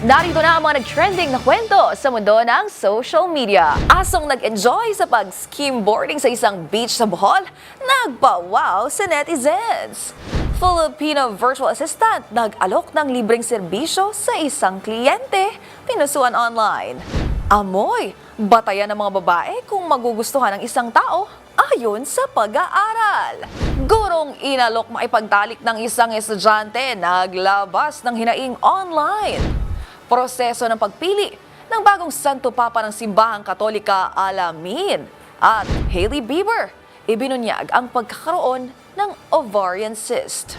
Narito na ang mga nag-trending na kwento sa mundo ng social media. Asong nag-enjoy sa pag-skimboarding sa isang beach sa Bohol, nagpa-wow sa netizens. Filipino virtual assistant nag-alok ng libreng serbisyo sa isang kliyente, pinusuan online. Amoy, batayan ng mga babae kung magugustuhan ng isang tao ayon sa pag-aaral. Gurong inalok maipagtalik ng isang estudyante naglabas ng hinaing online. Proseso ng pagpili ng bagong Santo Papa ng Simbahang Katolika Alamin at Hailey Bieber ibinunyag ang pagkakaroon ng ovarian cyst.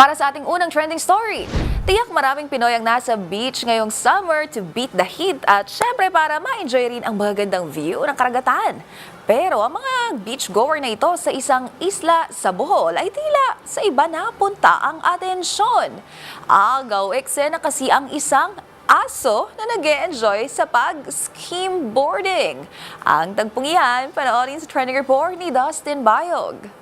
Para sa ating unang trending story, tiyak maraming Pinoy ang nasa beach ngayong summer to beat the heat at syempre para ma-enjoy rin ang magagandang view ng karagatan. Pero ang mga beach goer na ito sa isang isla sa Bohol ay tila sa iba napunta ang atensyon. Agaw eksena kasi ang isang aso na nag enjoy sa pag-skimboarding. Ang tagpong iyan, panoorin sa trending report ni Dustin Bayog.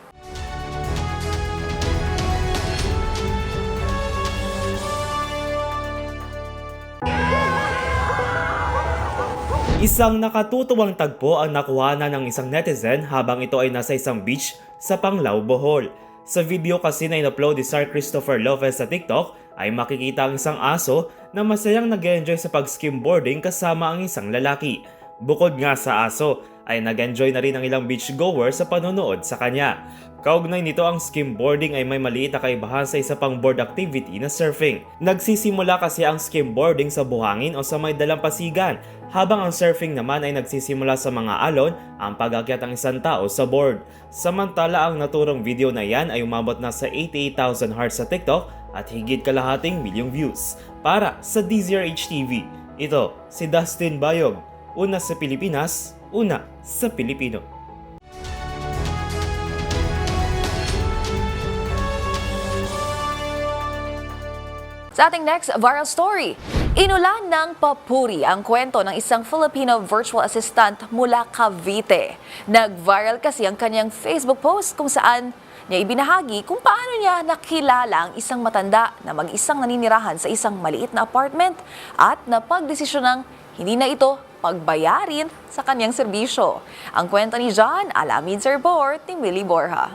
Isang nakatutuwang tagpo ang nakuha na ng isang netizen habang ito ay nasa isang beach sa Panglao, Bohol. Sa video kasi na in-upload ni Sir Christopher Lopez sa TikTok ay makikita ang isang aso na masayang nag enjoy sa pag-skimboarding kasama ang isang lalaki. Bukod nga sa aso, ay nag-enjoy na rin ang ilang beachgoer sa panonood sa kanya. Kaugnay nito ang skimboarding ay may maliit na kaibahan sa isa pang board activity na surfing. Nagsisimula kasi ang skimboarding sa buhangin o sa may dalampasigan, habang ang surfing naman ay nagsisimula sa mga alon ang pag-akyat ng isang tao sa board. Samantala ang naturong video na yan ay umabot na sa 88,000 hearts sa TikTok at higit kalahating milyong views. Para sa DZRH TV, ito si Dustin Bayog, una sa Pilipinas, una sa Pilipino. Sa ating next viral story, inulan ng papuri ang kwento ng isang Filipino virtual assistant mula Cavite. Nag-viral kasi ang kanyang Facebook post kung saan niya ibinahagi kung paano niya nakilala ang isang matanda na mag-isang naninirahan sa isang maliit na apartment at napagdesisyon ng hindi na ito pagbayarin sa kanyang serbisyo. Ang kwento ni John, alamin sa report ni Millie Borja.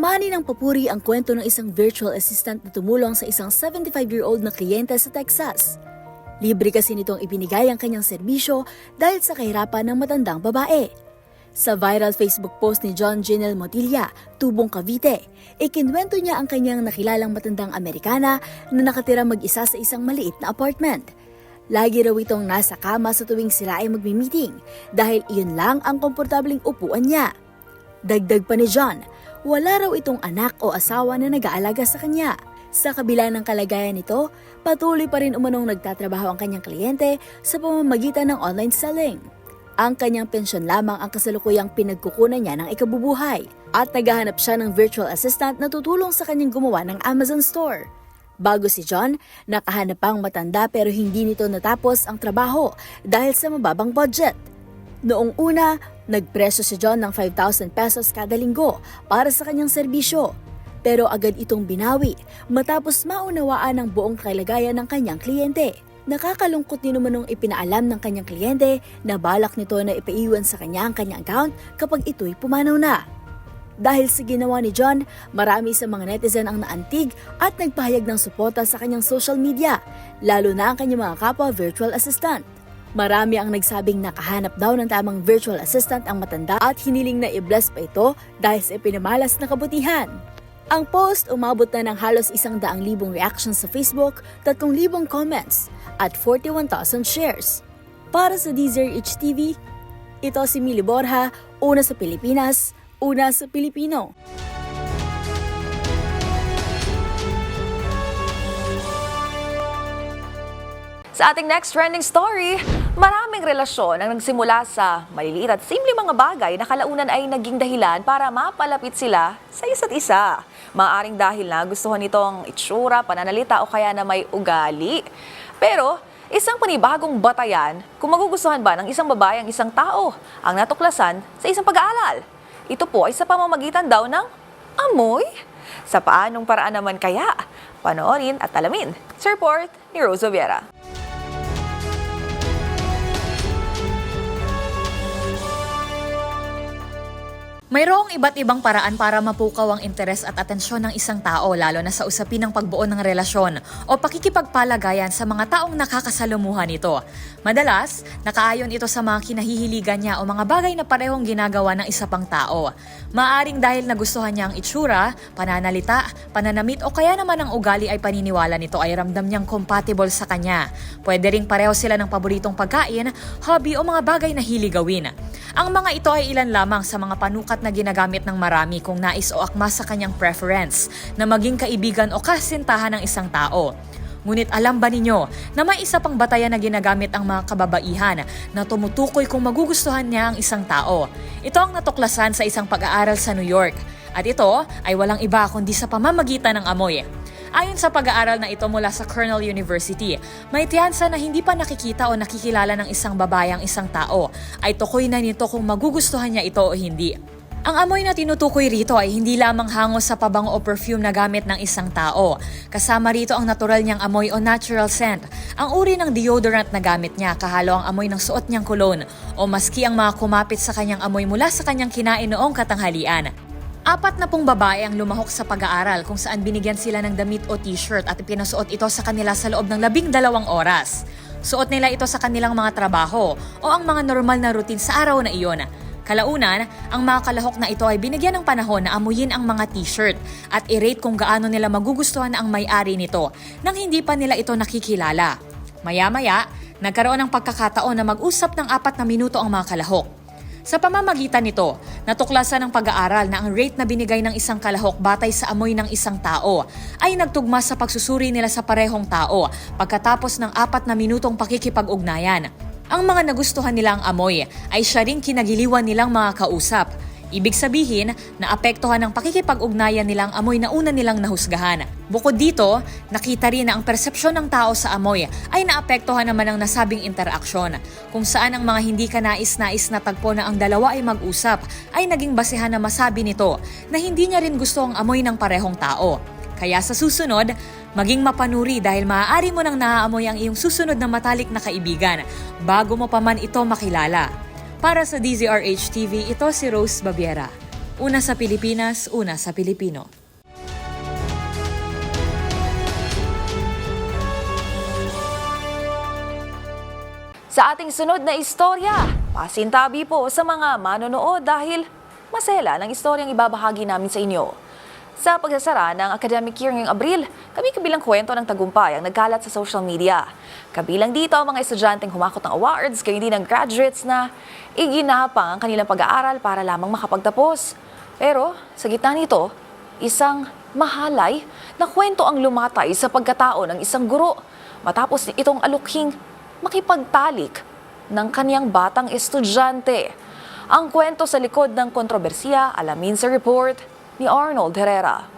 Mani ng papuri ang kwento ng isang virtual assistant na tumulong sa isang 75-year-old na kliyente sa Texas. Libre kasi nitong ibinigay ang kanyang serbisyo dahil sa kahirapan ng matandang babae. Sa viral Facebook post ni John Janel Motilla, Tubong Cavite, ikinwento niya ang kanyang nakilalang matandang Amerikana na nakatira mag-isa sa isang maliit na apartment. Lagi raw itong nasa kama sa tuwing sila ay magmi-meeting dahil iyon lang ang komportabling upuan niya. Dagdag pa ni John, wala raw itong anak o asawa na nag-aalaga sa kanya. Sa kabila ng kalagayan nito, patuloy pa rin umanong nagtatrabaho ang kanyang kliyente sa pamamagitan ng online selling. Ang kanyang pensyon lamang ang kasalukuyang pinagkukunan niya ng ikabubuhay at naghahanap siya ng virtual assistant na tutulong sa kanyang gumawa ng Amazon store. Bago si John, nakahanap pang matanda pero hindi nito natapos ang trabaho dahil sa mababang budget. Noong una, nagpresyo si John ng 5,000 pesos kada linggo para sa kanyang serbisyo. Pero agad itong binawi matapos maunawaan ang buong kalagayan ng kanyang kliyente. Nakakalungkot din naman nung ipinaalam ng kanyang kliyente na balak nito na ipaiwan sa kanya ang kanyang account kapag ito'y pumanaw na. Dahil sa ginawa ni John, marami sa mga netizen ang naantig at nagpahayag ng suporta sa kanyang social media, lalo na ang kanyang mga kapwa virtual assistant. Marami ang nagsabing nakahanap daw ng tamang virtual assistant ang matanda at hiniling na i-bless pa ito dahil sa ipinamalas na kabutihan. Ang post umabot na ng halos isang daang libong reactions sa Facebook, tatlong libong comments, at 41,000 shares. Para sa DZRH TV, ito si Mili Borja, una sa Pilipinas, una sa Pilipino. Sa ating next trending story, maraming relasyon ang nagsimula sa maliliit at simple mga bagay na kalaunan ay naging dahilan para mapalapit sila sa isa't isa. Maaring dahil na gustuhan nitong itsura, pananalita o kaya na may ugali. Pero isang panibagong batayan kung magugustuhan ba ng isang babae ang isang tao ang natuklasan sa isang pag-aaral. Ito po ay sa pamamagitan daw ng amoy. Sa paanong paraan naman kaya? Panoorin at alamin. Sa report ni Rose Viera. Mayroong iba't ibang paraan para mapukaw ang interes at atensyon ng isang tao lalo na sa usapin ng pagbuo ng relasyon o pakikipagpalagayan sa mga taong nakakasalumuhan nito. Madalas, nakaayon ito sa mga kinahihiligan niya o mga bagay na parehong ginagawa ng isa pang tao. Maaring dahil nagustuhan niya ang itsura, pananalita, pananamit o kaya naman ang ugali ay paniniwala nito ay ramdam niyang compatible sa kanya. Pwede ring pareho sila ng paboritong pagkain, hobby o mga bagay na hilig gawin. Ang mga ito ay ilan lamang sa mga panukat na ginagamit ng marami kung nais o akma sa kanyang preference na maging kaibigan o kasintahan ng isang tao. Ngunit alam ba ninyo na may isa pang batayan na ginagamit ang mga kababaihan na tumutukoy kung magugustuhan niya ang isang tao? Ito ang natuklasan sa isang pag-aaral sa New York. At ito ay walang iba kundi sa pamamagitan ng amoy. Ayon sa pag-aaral na ito mula sa Cornell University, may tiyansa na hindi pa nakikita o nakikilala ng isang babae ang isang tao, ay tukoy na nito kung magugustuhan niya ito o hindi. Ang amoy na tinutukoy rito ay hindi lamang hango sa pabango o perfume na gamit ng isang tao. Kasama rito ang natural niyang amoy o natural scent, ang uri ng deodorant na gamit niya kahalo ang amoy ng suot niyang cologne o maski ang mga kumapit sa kanyang amoy mula sa kanyang kinain noong katanghalian. Apat na pong babae ang lumahok sa pag-aaral kung saan binigyan sila ng damit o t-shirt at pinasuot ito sa kanila sa loob ng labing dalawang oras. Suot nila ito sa kanilang mga trabaho o ang mga normal na routine sa araw na iyon. Kalaunan, ang mga kalahok na ito ay binigyan ng panahon na amuyin ang mga t-shirt at i-rate kung gaano nila magugustuhan ang may-ari nito nang hindi pa nila ito nakikilala. Maya-maya, nagkaroon ng pagkakataon na mag-usap ng apat na minuto ang mga kalahok. Sa pamamagitan nito, natuklasan ng pag-aaral na ang rate na binigay ng isang kalahok batay sa amoy ng isang tao ay nagtugma sa pagsusuri nila sa parehong tao pagkatapos ng apat na minutong pakikipag-ugnayan. Ang mga nagustuhan nilang amoy ay siya ring kinagiliwan nilang mga kausap. Ibig sabihin, naapektuhan ng pakikipag-ugnayan nilang amoy na una nilang nahusgahan. Bukod dito, nakita rin na ang persepsyon ng tao sa amoy ay naapektuhan naman ng nasabing interaksyon, kung saan ang mga hindi ka nais-nais na tagpo na ang dalawa ay mag-usap ay naging basehan na masabi nito na hindi niya rin gusto ang amoy ng parehong tao. Kaya sa susunod, maging mapanuri dahil maaari mo nang naaamoy ang iyong susunod na matalik na kaibigan bago mo pa man ito makilala. Para sa DZRH TV, ito si Rose Babiera. Una sa Pilipinas, una sa Pilipino. Sa ating sunod na istorya, pasintabi po sa mga manonood dahil masela ng istoryang ibabahagi namin sa inyo. Sa pagsasara ng academic year ngayong Abril, kami kabilang kwento ng tagumpay ang nagkalat sa social media. Kabilang dito ang mga estudyanteng humakot ng awards, kayo din ng graduates na iginapang ang kanilang pag-aaral para lamang makapagtapos. Pero sa gitna nito, isang mahalay na kwento ang lumatay sa pagkatao ng isang guro matapos itong alukhing makipagtalik ng kaniyang batang estudyante. Ang kwento sa likod ng kontrobersiya, alamin sa report ni Arnold Herrera.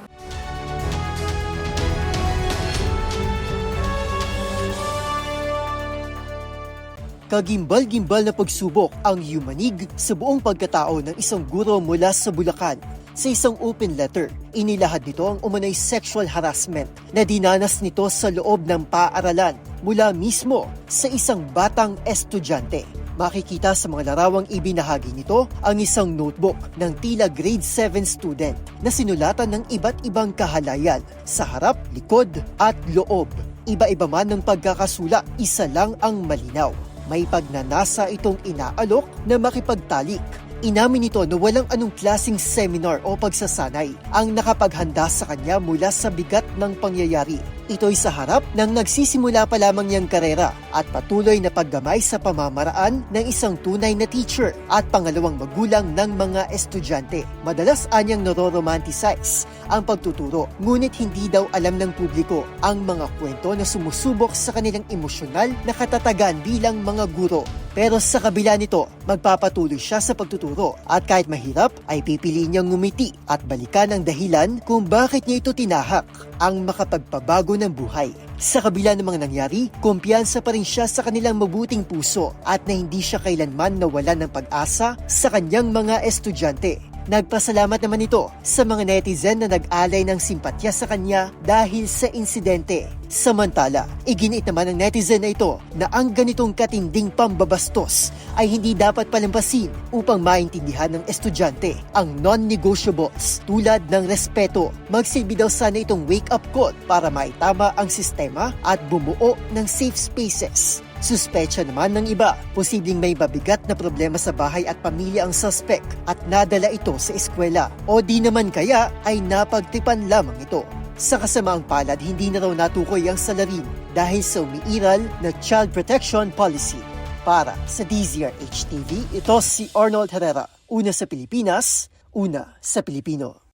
Kagimbal-gimbal na pagsubok ang yumanig sa buong pagkatao ng isang guro mula sa Bulacan. Sa isang open letter, inilahad nito ang umunay sexual harassment na dinanas nito sa loob ng paaralan mula mismo sa isang batang estudyante. Makikita sa mga larawang ibinahagi nito ang isang notebook ng tila grade 7 student na sinulatan ng iba't ibang kahalayan sa harap, likod at loob. Iba-iba man ng pagkakasula, isa lang ang malinaw may pagnanasa itong inaalok na makipagtalik Inamin nito na walang anong klasing seminar o pagsasanay ang nakapaghanda sa kanya mula sa bigat ng pangyayari. Ito'y sa harap ng nagsisimula pa lamang niyang karera at patuloy na paggamay sa pamamaraan ng isang tunay na teacher at pangalawang magulang ng mga estudyante. Madalas anyang noro-romanticize ang pagtuturo, ngunit hindi daw alam ng publiko ang mga kwento na sumusubok sa kanilang emosyonal na katatagan bilang mga guro. Pero sa kabila nito, magpapatuloy siya sa pagtuturo at kahit mahirap ay pipiliin niyang ngumiti at balikan ang dahilan kung bakit niya ito tinahak ang makapagpabago ng buhay. Sa kabila ng mga nangyari, kumpiyansa pa rin siya sa kanilang mabuting puso at na hindi siya kailanman nawalan ng pag-asa sa kanyang mga estudyante. Nagpasalamat naman ito sa mga netizen na nag-alay ng simpatya sa kanya dahil sa insidente. Samantala, iginiit naman ng netizen na ito na ang ganitong katinding pambabastos ay hindi dapat palampasin upang maintindihan ng estudyante ang non-negotiables tulad ng respeto. Magsilbi daw sana itong wake-up call para maitama ang sistema at bumuo ng safe spaces. Suspecha naman ng iba, posibleng may mabigat na problema sa bahay at pamilya ang suspect at nadala ito sa eskwela o di naman kaya ay napagtipan lamang ito. Sa kasamaang palad, hindi na raw natukoy ang salarin dahil sa umiiral na Child Protection Policy. Para sa DZRH TV, ito si Arnold Herrera. Una sa Pilipinas, una sa Pilipino.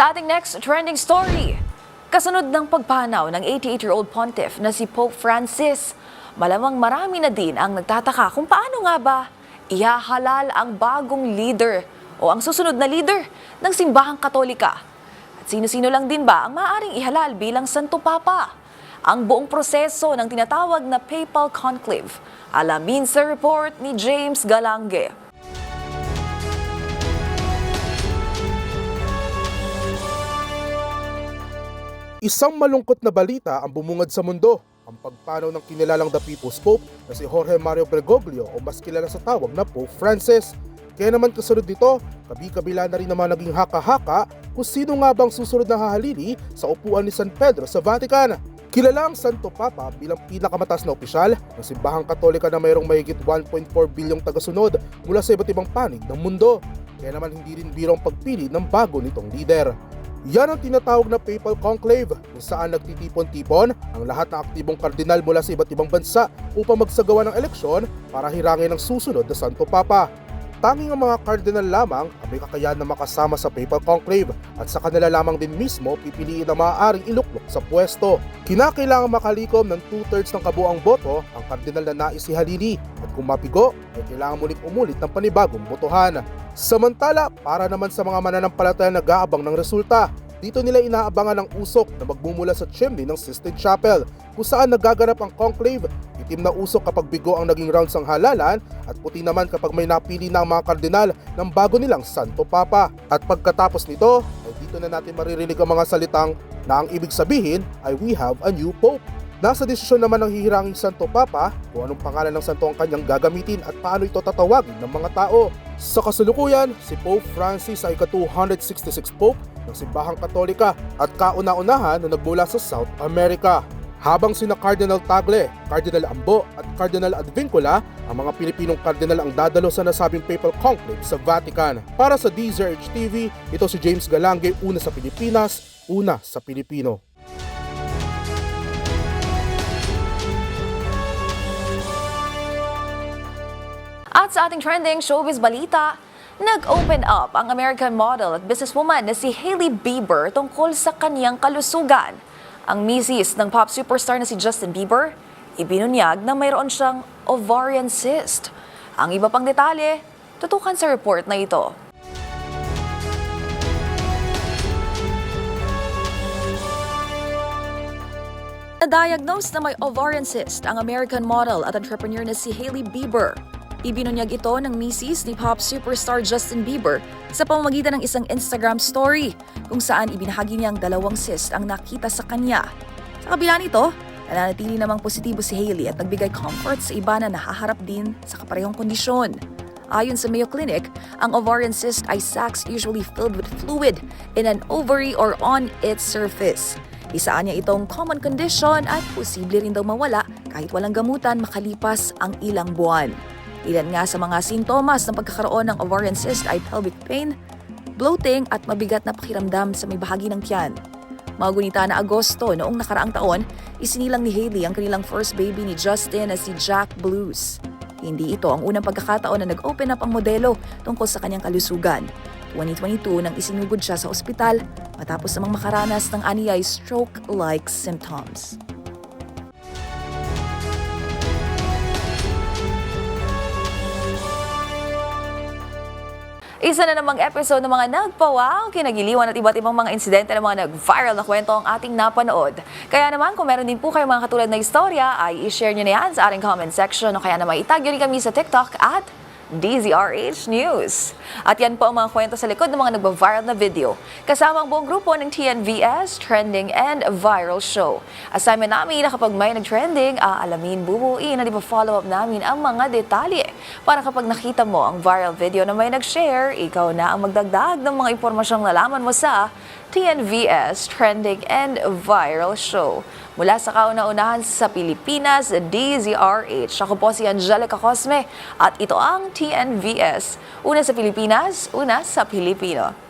Sa ating next trending story, kasunod ng pagpanaw ng 88-year-old pontiff na si Pope Francis, malamang marami na din ang nagtataka kung paano nga ba ihahalal ang bagong leader o ang susunod na leader ng simbahang katolika. At sino-sino lang din ba ang maaaring ihalal bilang Santo Papa? Ang buong proseso ng tinatawag na Papal Conclave. Alamin sa report ni James Galange. Isang malungkot na balita ang bumungad sa mundo. Ang pagpanaw ng kinilalang The People's Pope na si Jorge Mario Bergoglio o mas kilala sa tawag na Pope Francis. Kaya naman kasunod dito, kabi-kabila na rin naman naging haka-haka kung sino nga bang susunod na hahalili sa upuan ni San Pedro sa Vatican. Kilala ang Santo Papa bilang pinakamataas na opisyal ng simbahang katolika na mayroong mahigit 1.4 bilyong tagasunod mula sa iba't ibang panig ng mundo. Kaya naman hindi rin biro ang pagpili ng bago nitong leader. Yan ang tinatawag na Papal Conclave kung saan nagtitipon-tipon ang lahat ng aktibong kardinal mula sa iba't ibang bansa upang magsagawa ng eleksyon para hirangin ang susunod na Santo Papa. Tanging ang mga kardinal lamang ang may kakayahan na makasama sa Papal Conclave at sa kanila lamang din mismo pipiliin na maaaring iluklok sa pwesto. Kinakailangan makalikom ng two-thirds ng kabuang boto ang kardinal na nais ihalili at kung mapigo ay kailangan muling umulit ng panibagong botohan. Samantala, para naman sa mga mananampalataya nag-aabang ng resulta, dito nila inaabangan ang usok na magmumula sa chimney ng Sistine Chapel kung saan nagaganap ang conclave. Itim na usok kapag bigo ang naging rounds ang halalan at puti naman kapag may napili na ang mga kardinal ng bago nilang Santo Papa. At pagkatapos nito, ay dito na natin maririnig ang mga salitang na ang ibig sabihin ay we have a new Pope. Nasa desisyon naman ng hihiranging Santo Papa kung anong pangalan ng santo ang kanyang gagamitin at paano ito tatawagin ng mga tao. Sa kasulukuyan, si Pope Francis ay ika-266 Pope ng Simbahang Katolika at kauna-unahan na nagmula sa South America. Habang sina Cardinal Tagle, Cardinal Ambo at Cardinal Advincula, ang mga Pilipinong kardinal ang dadalo sa nasabing papal conclave sa Vatican. Para sa DZRH TV, ito si James Galange, una sa Pilipinas, una sa Pilipino. At sa ating trending showbiz balita, nag-open up ang American model at businesswoman na si Hailey Bieber tungkol sa kaniyang kalusugan. Ang misis ng pop superstar na si Justin Bieber, ibinunyag na mayroon siyang ovarian cyst. Ang iba pang detalye, tutukan sa report na ito. Na-diagnose na may ovarian cyst ang American model at entrepreneur na si Hailey Bieber. Ibinunyag ito ng misis ni pop superstar Justin Bieber sa pamamagitan ng isang Instagram story kung saan ibinahagi niya ang dalawang cyst ang nakita sa kanya. Sa kabila nito, nananatili namang positibo si Hailey at nagbigay comfort sa iba na nahaharap din sa kaparehong kondisyon. Ayon sa Mayo Clinic, ang ovarian cyst ay sacs usually filled with fluid in an ovary or on its surface. Isaan niya itong common condition at posible rin daw mawala kahit walang gamutan makalipas ang ilang buwan. Ilan nga sa mga sintomas ng pagkakaroon ng ovarian cyst ay pelvic pain, bloating at mabigat na pakiramdam sa may bahagi ng tiyan. Magunita na Agosto noong nakaraang taon, isinilang ni Hailey ang kanilang first baby ni Justin na si Jack Blues. Hindi ito ang unang pagkakataon na nag-open up ang modelo tungkol sa kanyang kalusugan. 2022 nang isinugod siya sa ospital matapos namang makaranas ng aniyay stroke-like symptoms. Isa na namang episode ng mga nagpawaw, kinagiliwan at iba't ibang mga insidente ng mga nag-viral na kwento ang ating napanood. Kaya naman, kung meron din po kayo mga katulad na istorya, ay i-share nyo na yan sa ating comment section o kaya naman itag nyo rin kami sa TikTok at DZRH News. At yan po ang mga kwento sa likod ng mga nagba-viral na video. Kasama ang buong grupo ng TNVS Trending and Viral Show. Assignment namin na kapag may nag-trending, aalamin, bubuuin at ipa-follow up namin ang mga detalye. Para kapag nakita mo ang viral video na may nag-share, ikaw na ang magdagdag ng mga impormasyong nalaman mo sa TNVS Trending and Viral Show. Mula sa kauna-unahan sa Pilipinas, DZRH. Ako po si Angelica Cosme at ito ang TNVS. Una sa Pilipinas, una sa Pilipino.